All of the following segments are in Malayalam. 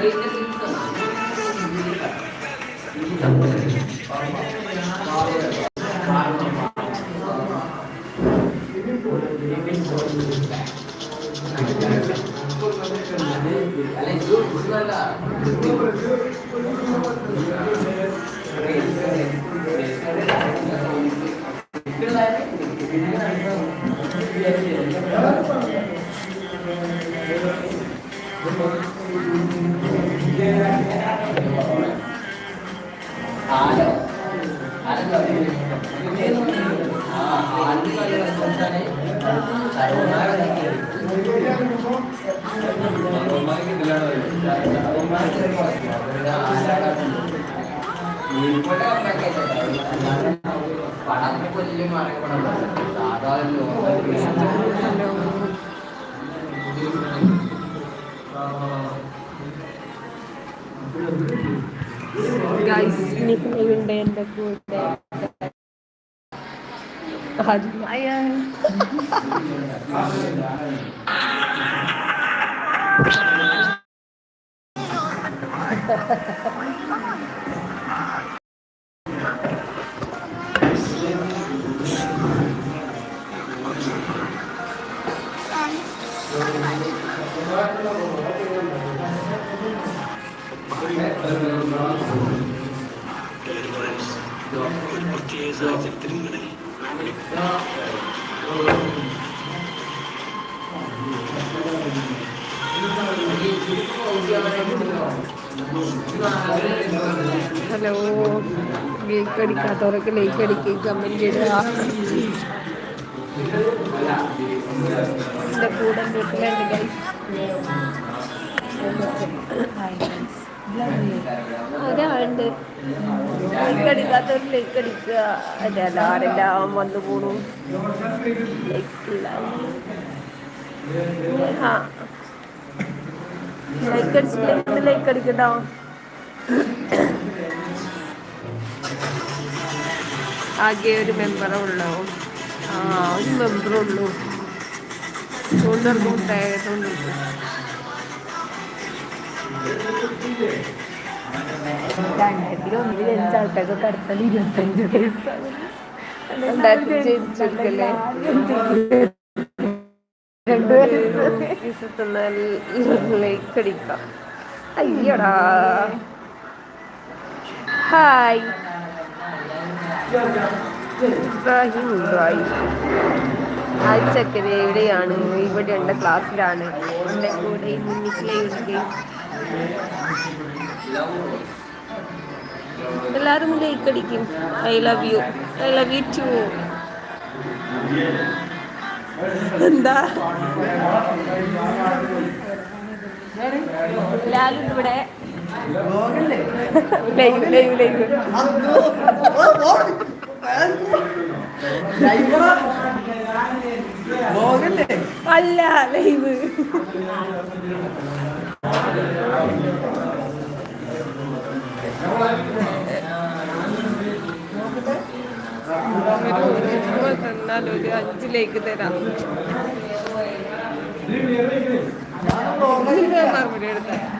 Gracias. പണം കൊല്ലും സാധാരണ ഗൈസ് നിക്കുന്നുണ്ട് എന്റെ കൂടെ ഹായ് ഹലോ. ലൈക്ക് അടിക്കാത്തവരൊക്കെ ലൈക്ക് അടിക്കുക കമന്റ് ഇടുക എന്റെ കൂടെ വീട്ടിലുണ്ട് ഒരാളുണ്ട്. ലൈക്ക് അടിക്കാത്തവർ ലൈക്ക് അടിക്കുക. അതെ എല്ലാവരെല്ലാം വന്നു പോണു? ലൈക്കില്ല ലൈക്ക് അടിച്ചില്ലെങ്കിൽ ലൈക്ക് അടിക്കട്ടോ? ആകെ ഒരു മെമ്പറേ ഉള്ളൂ. ആ ഒരു മെമ്പറേ ഉള്ളൂ. ഉണ്ടായതുകൊണ്ട് രണ്ടായിരത്തി ഒന്നിൽ അഞ്ച് ആൾക്കാർക്കൊക്കെ അടുത്തത് ഇരുപത്തഞ്ച് വയസ്സാണ് ലൈക്ക് അടിക്കാം. അയ്യടാ. ഹായ്. ഇബ്രാഹിം ഇബ്രാഹിം ആ എവിടെയാണ് ഇവിടെ ഉണ്ട് ക്ലാസ്സിലാണ്. എന്റെ കൂടെ മുന്നിലേക്ക് എല്ലാവരും ലൈക്ക് അടിക്കും. I love you I love you too എന്താ? ലാലും ഇവിടെ ലൈവ് ലൈവ് ലൈവ് അല്ല ലൈവ്. തന്നാൽ ഒരു അഞ്ചിലേക്ക് തരാം മറുപടി എടുത്ത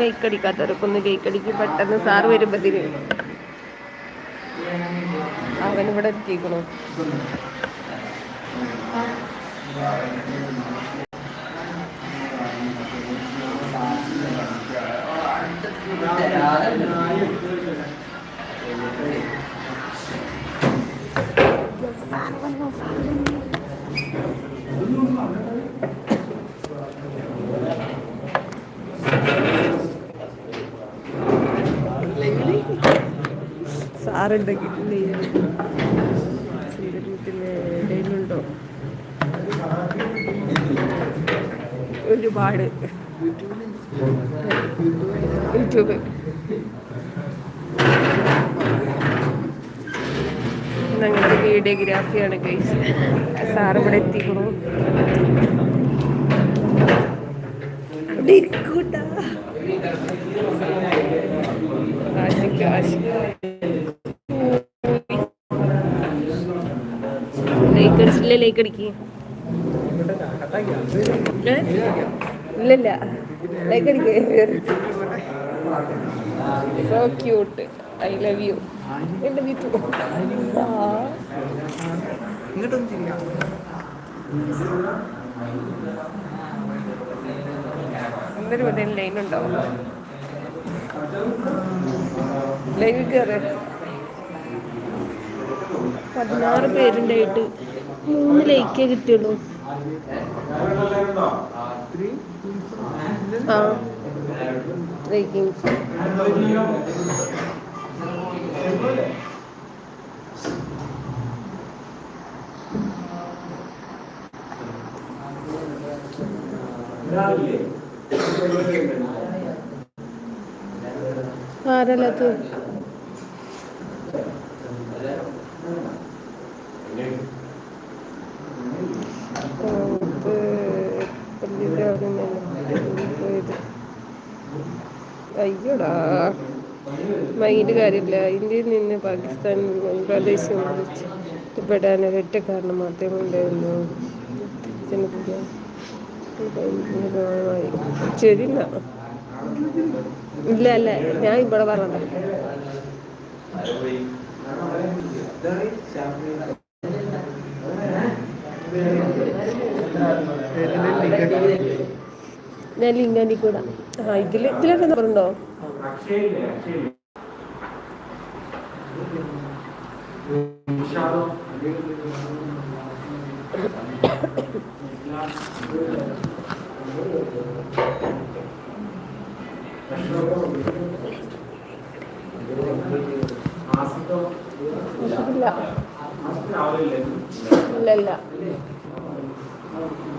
ലൈക്ക് അടിക്കാത്തവർക്കൊന്ന് ലൈക്ക് അടിക്കും പെട്ടെന്ന് സാറ് വരുമ്പത്തിന് എത്തിക്കണു ഇവിടെ എത്തിക്കണു ആരുണ്ടെങ്കിൽ സൗന്ദര്യത്തിന് ഇടയിലുണ്ടോ? ഒരുപാട്. യൂട്യൂബ്. ഞങ്ങൾക്ക് വീഡിയോഗ്രാഫിയാണ് കൈസ് സാർ ഇവിടെ എത്തിക്കണു. കൂട്ടാ ആശിക്ക. ലൈക്ക് അടിക്ക്? So cute I love line പതിനാറ് പേരുണ്ടായിട്ട് മൂന്ന് ലൈക്കേ കിട്ടിയുള്ളൂ. ആ. ലൈക്കിങ് ആരല്ലത് അയ്യോടാ. മൈൻഡ് കാര്യമില്ല. ഇന്ത്യയിൽ നിന്ന് പാകിസ്ഥാൻ ബംഗ്ലാദേശ് എത്തിപ്പെടാൻ ഒരൊറ്റ കാരണം മാത്രമേ ഉണ്ടായിരുന്നു ശരി ഇല്ല അല്ല ഞാൻ ഇവിടെ പറഞ്ഞത്. ഞാൻ ലിംഗാനി കൂടെ. ആ ഇതിൽ ഇതിലൊക്കെ നമ്പറുണ്ടോ ഇല്ല ഇല്ല.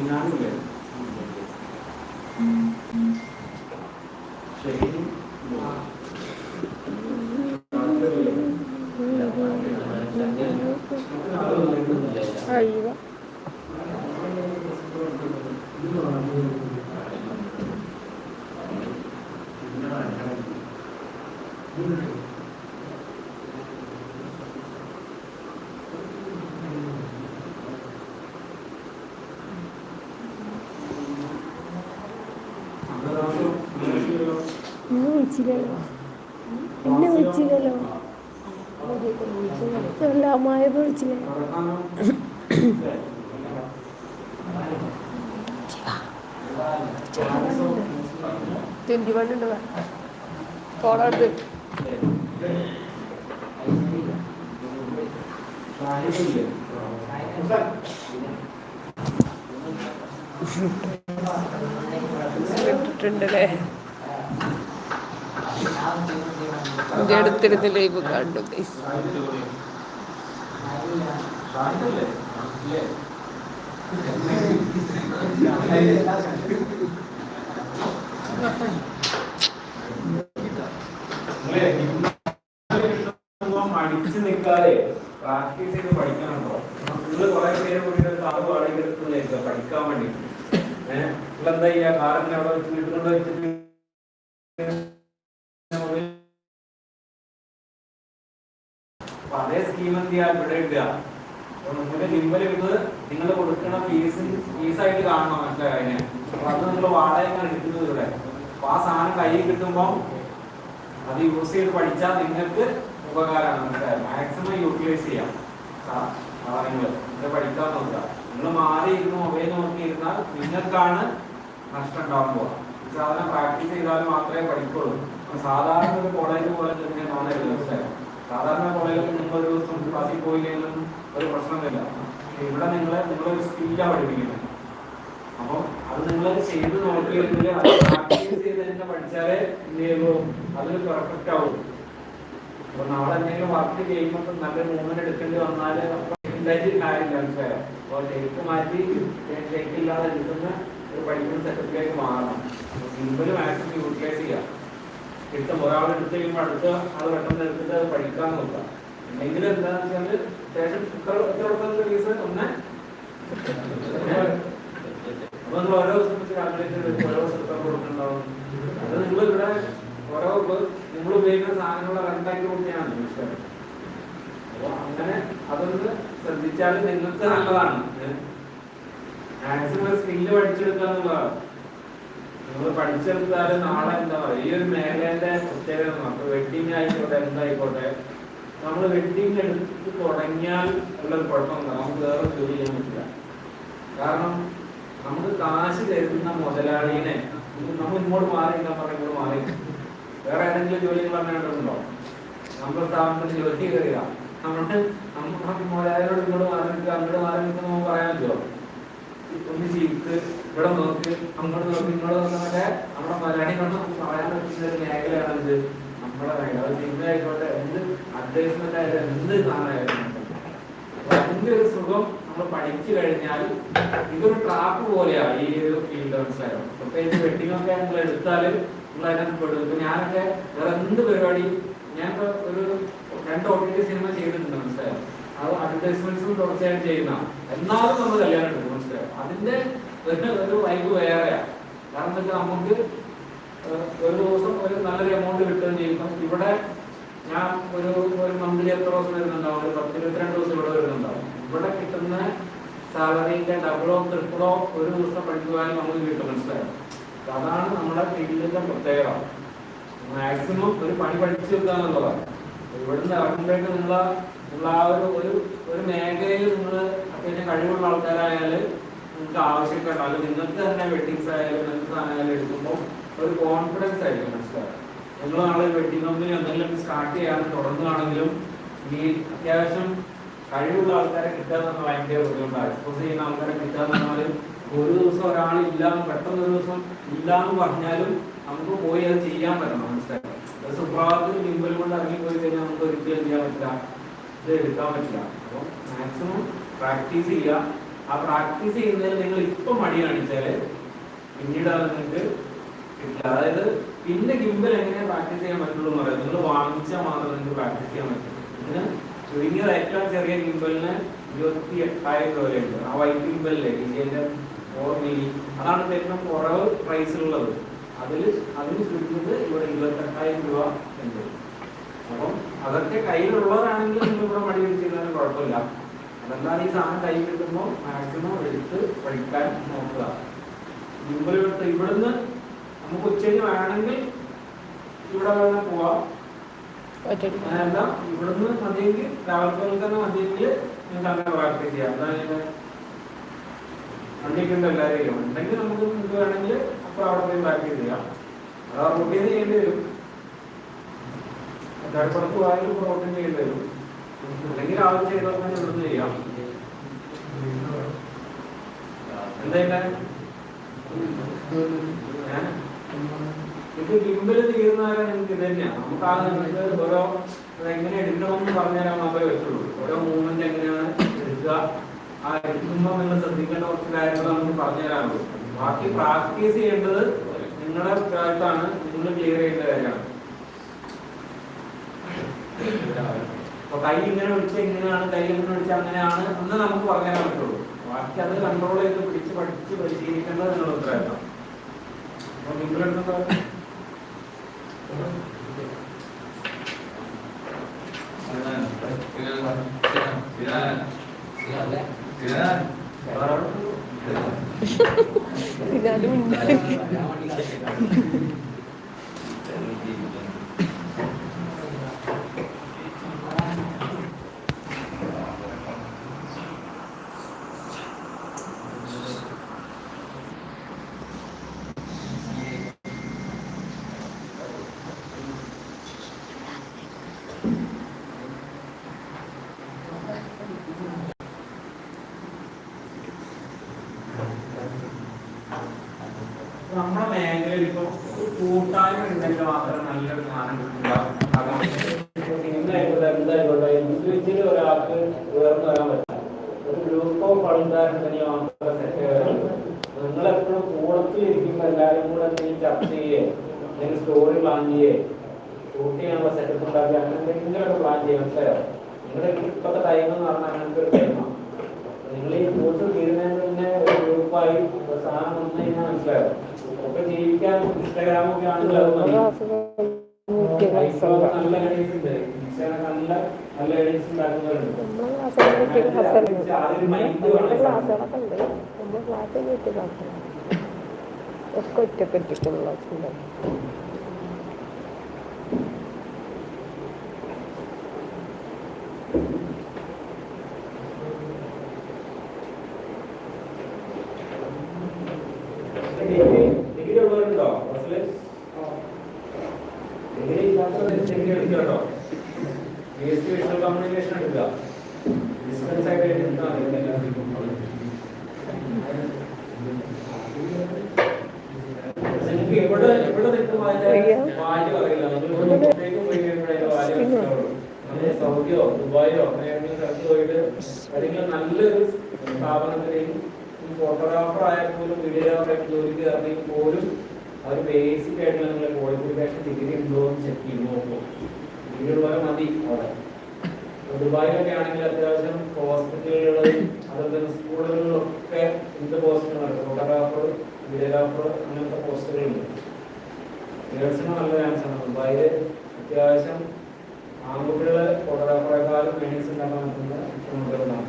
ഫേസ് കാണിക്കേ സിനാനില്ലേ ശരി അയ്യോ എന്നെ വിളിച്ചില്ലല്ലോ. എന്നെ വിളിച്ചില്ലല്ലോ. അല്ല അമ്മായത് വിളിച്ചില്ലേ? വൺ ഉണ്ട് ഇട്ടിട്ടുണ്ടല്ലേ? എന്റെ അടുത്തിരുന്ന് ലൈവ് കണ്ടു. മടിച്ചു നിൽക്കാതെ പ്രാക്ടീസ് ചെയ്ത് പഠിക്കണുണ്ടോ നിങ്ങൾ കുറെ പേര് കൂടിയിട്ട് കാറ് വാടകയ്ക്ക് പഠിക്കാൻ വേണ്ടി ഏഹ് എന്താ ചെയ്യാ കാറിന്റെ അവിടെ വെച്ച് വീട്ടിലുണ്ട് വെച്ചിട്ട് അപ്പൊ അതേ സ്കീം എന്ത് ചെയ്യാ? ഇവിടെ ഇടുക. നമ്മുടെ ലിമ്പൽ ഇത് നിങ്ങൾ കൊടുക്കുന്ന ഫീസ് ഫീസായിട്ട് കാണണം. മനസ്സിലായ അതിനെ? അപ്പൊ അത് നിങ്ങൾ വാടകയ്ക്കാണ് എടുക്കുന്നത് ഇവിടെ. അപ്പൊ ആ സാധനം കയ്യിൽ കിട്ടുമ്പോ അത് യൂസ് ചെയ്ത് പഠിച്ചാൽ നിങ്ങൾക്ക് ഉപകാരമാണ്. മനസ്സിലായത് മാക്സിമം യൂട്ടിലൈസ് ചെയ്യാം. നിങ്ങൾ. പഠിക്കാൻ നോക്കുക. നിങ്ങൾ മാറി ഇരുന്ന് മൊബൈൽ നോക്കിയിരുന്നാൽ നിങ്ങൾക്കാണ് നഷ്ടം ഉണ്ടാവാൻ പോവാം സാധനം പ്രാക്ടീസ് ചെയ്താൽ മാത്രമേ പഠിക്കുള്ളൂ. സാധാരണ ഒരു കോളേജ് പോലെ തന്നെ തോന്നരുത് മനസ്സിലായോ? സാധാരണ കോളേജിൽ ഒരു ദിവസം ക്ലാസ്സിൽ പോയില്ലെങ്കിലും ഒരു പ്രശ്നമില്ല. പക്ഷെ ഇവിടെ നിങ്ങളെ നിങ്ങളൊരു സ്കില്ലാണ് പഠിപ്പിക്കുന്നത്. അപ്പം അത് നിങ്ങൾ ചെയ്ത് നോക്കിയിരുന്നില്ല. അത് പ്രാക്ടീസ് ചെയ്ത് തന്നെ പഠിച്ചാലേ എന്ത് ചെയ്യുള്ളൂ? പെർഫെക്റ്റ് ആവും. അപ്പൊ നാളെ എന്തെങ്കിലും വർക്ക് ചെയ്യുമ്പോൾ നല്ല മൂവ്മെന്റ് എടുക്കേണ്ടി വന്നാൽ ഉണ്ടായിട്ട് കാര്യമില്ല മനസ്സിലായോ? അപ്പോൾ ഷേക്ക് മാറ്റി ഷേക്ക് എടുക്കുന്ന ഒരു പഠിക്കുന്ന സെറ്റപ്പിലേക്ക് മാറണം. സിമ്പിൾ മാക്സിമം യൂട്ടിലൈസ് ചെയ്യാം. എടുത്ത് കഴിയുമ്പോൾ അടുത്ത ആൾ പെട്ടെന്ന് എടുത്തിട്ട് അത് പഠിക്കാൻ നോക്കാം. അല്ലെങ്കിൽ എന്താണെന്ന് വെച്ചാൽ അത്യാവശ്യം കുക്കർ എത്ര കൊടുക്കുന്ന ഫീസ് ഒന്ന്. അപ്പൊ നിങ്ങൾ ഓരോ ദിവസം കൊടുക്കുന്നുണ്ടാവും. അത് നിങ്ങൾ ഇവിടെ ഓരോ നിങ്ങൾ ഉപയോഗിക്കുന്ന സാധനങ്ങളെ റെന്റാക്കി കൊടുക്കുകയാണ്. അപ്പൊ അങ്ങനെ അതൊന്ന് ശ്രദ്ധിച്ചാൽ നിങ്ങൾക്ക് നല്ലതാണ്. മാക്സിമം സ്കില്ല് പഠിച്ചെടുക്കുക എന്നുള്ളതാണ്. നിങ്ങൾ പഠിച്ചെടുത്താലും നാളെ എന്താ പറയുക ഈ ഒരു മേഖലയുടെ പ്രത്യേകത നമുക്ക് വെഡിങ് ആയിക്കോട്ടെ എന്തായിക്കോട്ടെ നമ്മൾ വെഡിങ് എടുത്ത് തുടങ്ങിയാൽ ഉള്ളൊരു കുഴപ്പമില്ല നമുക്ക് വേറെ ജോലി ചെയ്യാൻ പറ്റില്ല. കാരണം നമുക്ക് കാശ് തരുന്ന മുതലാളിനെ നമ്മൾ ഇങ്ങോട്ട് മാറി എന്താ പറഞ്ഞ ഇങ്ങോട്ട് മാറി വേറെ ഏതെങ്കിലും ജോലി പറഞ്ഞിട്ടുണ്ടോ നമ്മുടെ സ്ഥാപനത്തിൽ ജോലി കയറിയ. നമ്മുടെ നമ്മുടെ മുതലാളിയോട് ഇങ്ങോട്ട് മാറി നിൽക്കുക അങ്ങോട്ട് മാറി പറയാൻ പറ്റുമോ? ഒന്ന് ചീക്ക് ഇവിടെ നോക്ക് അങ്ങോട്ട് നോക്ക് ഇങ്ങോട്ട് നോക്കുന്നതൊക്കെ നമ്മുടെ മലയാളി കണ്ടു പറയാൻ പറ്റുന്ന മേഖലയാണ് ഇത്. നമ്മുടെ മേഖല സിനിമ ആയിക്കോട്ടെ എന്ത് അഡ്വർടൈസ്മെന്റ് ആയാലും എന്ത് സാധനമായാലും അതിന്റെ ഒരു സുഖം നമ്മൾ പഠിച്ചു കഴിഞ്ഞാൽ ഇതൊരു ട്രാപ്പ് പോലെയാണ് ഈ ഒരു ഫീൽഡ് മനസ്സിലായോ പ്രത്യേകിച്ച് വെഡിങ് ഒക്കെ നിങ്ങൾ എടുത്താൽ നിങ്ങൾ അതിനകത്ത് പെടും. ഇപ്പൊ ഞാനൊക്കെ വേറെ എന്ത് പരിപാടി ഞാൻ ഒരു രണ്ട് ഒ ടി സിനിമ ചെയ്തിട്ടുണ്ട് മനസ്സിലായോ? അത് അഡ്വർടൈസ്മെന്റ്സും തുടർച്ചയായിട്ട് ചെയ്യുന്ന. എന്നാലും നമ്മൾ കല്യാണം എടുക്കും മനസ്സിലായോ? അതിന്റെ ഒരു ഒരു വൈബ് വേറെയാണ് കാരണം എന്താ നമുക്ക് ഒരു ദിവസം ഒരു നല്ലൊരു എമൗണ്ട് കിട്ടുകയും ചെയ്യും. ഇവിടെ ഞാൻ ഒരു ഒരു മന്ത്ലി എത്ര ദിവസം വരുന്നുണ്ടാവും? ഒരു പത്ത് ഇരുപത്തിരണ്ട് ദിവസം ഇവിടെ വരുന്നുണ്ടാവും. ഇവിടെ കിട്ടുന്ന സാലറിന്റെ ഡബിളോ ട്രിപ്പിളോ ഒരു ദിവസം പഠിക്കുവാനും നമുക്ക് കിട്ടും മനസ്സിലായത് അതാണ് നമ്മുടെ ഫീൽഡിന്റെ പ്രത്യേകത. മാക്സിമം ഒരു പണി പഠിച്ചു വെക്കുക എന്നുള്ളതാണ്. ഇവിടുന്ന് ഇറങ്ങുമ്പോഴേക്ക് നിങ്ങൾ നിങ്ങൾ ആ ഒരു ഒരു മേഖലയിൽ നിങ്ങൾ അത്യാവശ്യം കഴിവുള്ള ആൾക്കാരായാൽ നിങ്ങൾക്ക് ആവശ്യപ്പെടാം അല്ലെങ്കിൽ നിങ്ങൾക്ക് തന്നെ വെഡിങ്സ് ആയാലും നിങ്ങൾക്ക് ആയാലും എടുക്കുമ്പോൾ ഒരു കോൺഫിഡൻസ് ആയിരിക്കും മനസ്സിലാവും നിങ്ങൾ നാളെ വെഡിങ് കമ്പനി എന്തെങ്കിലും സ്റ്റാർട്ട് ചെയ്യാൻ തുടങ്ങുകയാണെങ്കിലും ഈ അത്യാവശ്യം കഴിവുള്ള ആൾക്കാരെ കിട്ടുക എന്നുള്ള ഭയങ്കര ബുദ്ധിമുട്ടാണ്. എക്സ്പോസ് ചെയ്യുന്ന ആൾക്കാരെ കിട്ടുക എന്ന് ഒരു ദിവസം ഒരാൾ ഇല്ല പെട്ടെന്ന് ഒരു ദിവസം ഇല്ല എന്ന് പറഞ്ഞാലും നമുക്ക് പോയി അത് ചെയ്യാൻ പറ്റണം മനസ്സിലായി? സുപ്രഭാതത്തിൽ മിമ്പൽ കൊണ്ട് ഇറങ്ങി പോയി കഴിഞ്ഞാൽ നമുക്ക് ഒരിക്കലും ചെയ്യാൻ പറ്റില്ല. ഇത് എടുക്കാൻ പറ്റില്ല. അപ്പോൾ മാക്സിമം പ്രാക്ടീസ് ചെയ്യുക. ആ പ്രാക്ടീസ് ചെയ്യുന്നതിൽ നിങ്ങൾ ഇപ്പം മടി കാണിച്ചാൽ പിന്നീട് അത് നിങ്ങൾക്ക് കിട്ടില്ല. അതായത് പിന്നെ ഗിംബൽ എങ്ങനെ പ്രാക്ടീസ് ചെയ്യാൻ പറ്റുള്ളൂ എന്ന് പറയാം. നിങ്ങൾ വാങ്ങിച്ചാൽ മാത്രമേ നിങ്ങൾക്ക് പ്രാക്ടീസ് ചെയ്യാൻ പറ്റുള്ളൂ ഇതിന് ചുരുങ്ങിയത് ഏറ്റവും ചെറിയ ഗിംബലിന് ഇരുപത്തി എട്ടായിരം രൂപയുണ്ട്. ആ വൈറ്റ് ഗിംബലിലെ ഡിജൈന്റെ ഫോർ മില്ലി അതാണ് ഏറ്റവും കുറവ് പ്രൈസിലുള്ളത് അതിൽ അതിന് ചുരുങ്ങിയത് ഇവിടെ ഇരുപത്തെട്ടായിരം രൂപ ഉണ്ട്. അപ്പം അതൊക്കെ കയ്യിലുള്ളവരാണെങ്കിൽ നിങ്ങൾ ഇവിടെ മടി പിടിച്ചിരുന്നാലും കുഴപ്പമില്ല. അതല്ലാതെ ഈ സാധനം കൈ കിട്ടുമ്പോൾ മാക്സിമം എടുത്ത് പഠിക്കാൻ നോക്കുക. ഗിംബൽ എടുത്ത് ഇവിടുന്ന് നമുക്ക് ഉച്ചയ്ക്ക് വേണമെങ്കിൽ ഇവിടെ വേണം പോവാം. അതല്ല ഇവിടുന്ന് മതിയെങ്കിൽ രാവിലെ തന്നെ മതിയെങ്കിൽ നിങ്ങൾക്ക് അങ്ങനെ പ്രാക്ടീസ് ചെയ്യാം. ഇതിന്റെ വണ്ടിക്കുണ്ട് എല്ലാവരെയും. ഉണ്ടെങ്കിൽ നമുക്ക് നിങ്ങൾക്ക് വേണമെങ്കിൽ അപ്പോൾ അവിടെ പോയി പ്രാക്ടീസ് ചെയ്യാം. അത് റൂട്ടീൻ ചെയ്യേണ്ടി വരും. പോയാലും റൂട്ടീൻ ചെയ്യേണ്ടി വരും. അല്ലെങ്കിൽ രാവിലെ ചെയ്താൽ തന്നെ ഇവിടുന്ന് ചെയ്യാം. എന്താ ഞാൻ ഇത് ഗിംബിൽ തീരുന്നവരെ നിങ്ങൾക്ക് ഇത് തന്നെയാണ് നമുക്ക് ആ നിങ്ങൾക്ക് ഓരോ എങ്ങനെ എടുക്കണമെന്ന് പറഞ്ഞുതരാൻ മാത്രമേ പറ്റുള്ളൂ. ഓരോ മൂവ്മെന്റ് എങ്ങനെയാണ് എടുക്കുക? ആ എടുക്കുമ്പോൾ നിങ്ങൾ ശ്രദ്ധിക്കേണ്ട കുറച്ച് കാര്യങ്ങൾ നമുക്ക് പറഞ്ഞു തരാനുള്ളൂ ബാക്കി പ്രാക്ടീസ് ചെയ്യേണ്ടത് നിങ്ങളുടെ ഉത്തരവാദിത്തമാണ് നിങ്ങൾ ക്ലിയർ ചെയ്യേണ്ട കാര്യമാണ്. അപ്പൊ കൈ ഇങ്ങനെ വിളിച്ച എങ്ങനെയാണ് കൈ ഇങ്ങനെ വിളിച്ച അങ്ങനെയാണ് എന്ന് നമുക്ക് പറയാൻ പറ്റുള്ളൂ. ബാക്കി അത് കൺട്രോൾ ചെയ്ത് പിടിച്ച് പഠിച്ച് പരിശീലിക്കേണ്ടത് നിങ്ങളുടെ ഉത്തരവാദിത്തം. അപ്പൊ നിങ്ങളെടുത്ത ഇതാലും ഉണ്ട് നമ്മുടെ മേഖലയിൽ ഇപ്പൊ ഒരു കൂട്ടായ്മ ഉണ്ടെങ്കിൽ മാത്രം നല്ലൊരു സാധനം കിട്ടില്ല എന്തായിക്കോട്ടെ എന്തായിക്കോട്ടെ ഇൻഡിവിജ്വലി ഒരാൾക്ക് ഉയർന്നു വരാൻ പറ്റില്ല ഒരു ഗ്രൂപ്പ് ഓഫ് ആൾക്കാരുണ്ടെങ്കിൽ മാത്രമേ സെറ്റ് നിങ്ങൾ എപ്പോഴും കൂടത്തിൽ ഇരിക്കുമ്പോൾ എല്ലാവരും കൂടെ എന്തെങ്കിലും ചർച്ച ചെയ്യേ അല്ലെങ്കിൽ സ്റ്റോറി പ്ലാൻ ചെയ്യേ ഷൂട്ട് ചെയ്യാനുള്ള സെറ്റപ്പ് ഉണ്ടാക്കി അങ്ങനെ എന്തെങ്കിലുമൊക്കെ പ്ലാൻ ചെയ്യാൻ മനസ്സിലായോ? നിങ്ങളുടെ ഇപ്പോഴത്തെ ടൈം എന്ന് പറഞ്ഞാൽ അങ്ങനത്തെ ഒരു ടൈമാണ് നിങ്ങൾ ഈ കോഴ്സ് തീരുന്നതിന് മുന്നേ ഒരു ഗ്രൂപ്പായി സാധനം വന്നു കഴിഞ്ഞാൽ മനസ്സിലായോ? ഒക്കെ ജീവിക്കാൻ ഇൻസ്റ്റാഗ്രാമൊക്കെ ആണെങ്കിൽ അത് മതി. നല്ല ഏണിങ്സ് ഉണ്ട്. ഇൻസ്റ്റാഗ്രാം നല്ല നല്ല ഏണിങ്സ് ഉണ്ടാക്കുന്നവരുണ്ട്. ആദ്യം മൈൻഡ് വേണം. ഒക്കെ ഒറ്റയ്ക്ക് ഒറ്റക്കുള്ള ക്ലാസ്സുണ്ട് ഡിഗ്രി ഡിഗ്രി ഉള്ളവരുണ്ടോ ക്ലാസ്സിൽ ഡിഗ്രി ഇല്ലാത്തവർ ഡിഗ്രി എടുക്കുക കേട്ടോ P S C visual communication എടുക്കുക ഡിസ്റ്റൻസ് ആയിട്ട് എടുത്താൽ മതി എല്ലാവർക്കും നിങ്ങൾക്ക് എവിടെ എവിടെ നിൽക്കും അതിന്റെ വാല്യൂ അറിയില്ല നിങ്ങൾ പുറത്തേക്ക് പോയി കഴിയുമ്പോഴേ അതിന്റെ വാല്യൂ മനസ്സിലാവുള്ളൂ നമ്മൾ സൗദിയോ ദുബായോ അങ്ങനെ ഏതെങ്കിലും സ്ഥലത്ത് പോയിട്ട് ഏതെങ്കിലും നല്ലൊരു സ്ഥാപനത്തിലേക്ക് ഫോട്ടോഗ്രാഫർ ആയാൽ പോലും വീഡിയോഗ്രാഫർ ആയിട്ട് ജോലിക്ക് പോലും അവർ ബേസിക് ആയിട്ടുള്ള നിങ്ങളുടെ ക്വാളിഫിക്കേഷൻ ഡിഗ്രി ഉണ്ടോ എന്ന് ചെക്ക് ചെയ്ത് നോക്കും. ഡിഗ്രി ഉള്ളവരെ മതി അവിടെ. ദുബായിലൊക്കെ ആണെങ്കിൽ അത്യാവശ്യം ഹോസ്പിറ്റലുകളിൽ അതുപോലെ സ്കൂളുകളിലൊക്കെ എന്ത് പോസ്റ്റുകളുണ്ട് ഫോട്ടോഗ്രാഫർ വീഡിയോഗ്രാഫർ അങ്ങനത്തെ പോസ്റ്റുകളുണ്ട് ഗേൾസിന് നല്ല ചാൻസ് ആണ്. ദുബായിൽ അത്യാവശ്യം ആൺകുട്ടികളെ ഫോട്ടോഗ്രാഫറെക്കാളും ഏണിങ്സ് ഉണ്ടാക്കാൻ പറ്റുന്ന പെൺകുട്ടികളാണ്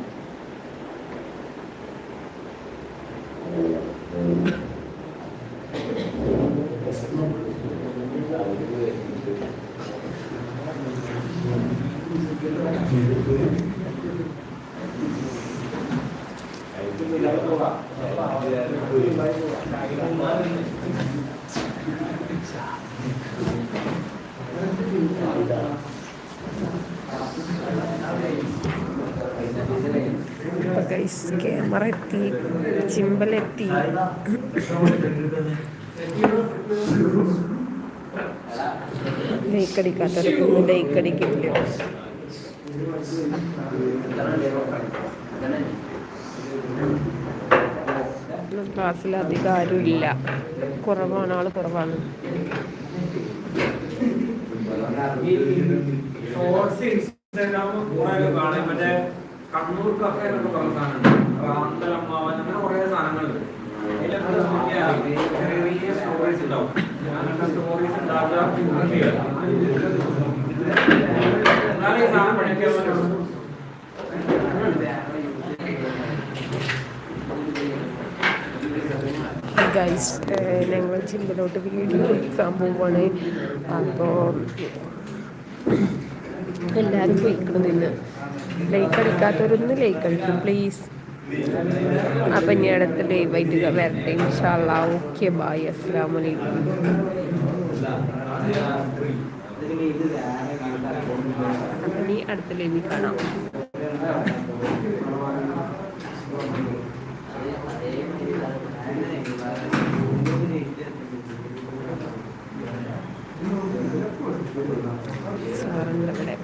ഗൈസ് ക്യാമറ എത്തി ചിമ്പലെത്തി ലൈക്ക് അടിക്കാത്തവർക്ക് ലൈക്ക് അടിക്കില്ല. ക്ലാസ്സിൽ അധികം ആരുമില്ല കുറവാണ് ആൾ കുറവാണ്. സാധനങ്ങളുണ്ട്. സ്റ്റോറീസ് ഉണ്ടാവും. സ്റ്റോറീസ് ഉണ്ടാക്കുക. ഈ സാധനം ഗൈസ് ഞങ്ങൾ ചിമ്പിലോട്ട് വീഡിയോ എടുക്കാൻ പോവാണ്. അപ്പോൾ എല്ലാവരും പോയിക്കണം നിന്ന് ലൈക്ക് അടിക്കാത്തവരൊന്ന് ലൈക്ക് അടിക്കും പ്ലീസ് അപ്പം ഇനി അടുത്ത ലൈവായിട്ട് വരട്ടെ ഇൻഷാല്ല ഓക്കെ ബായ് അസ്സാം വലൈക്കും അടുത്ത ലൈവിൽ കാണാം. സാറിന്റെ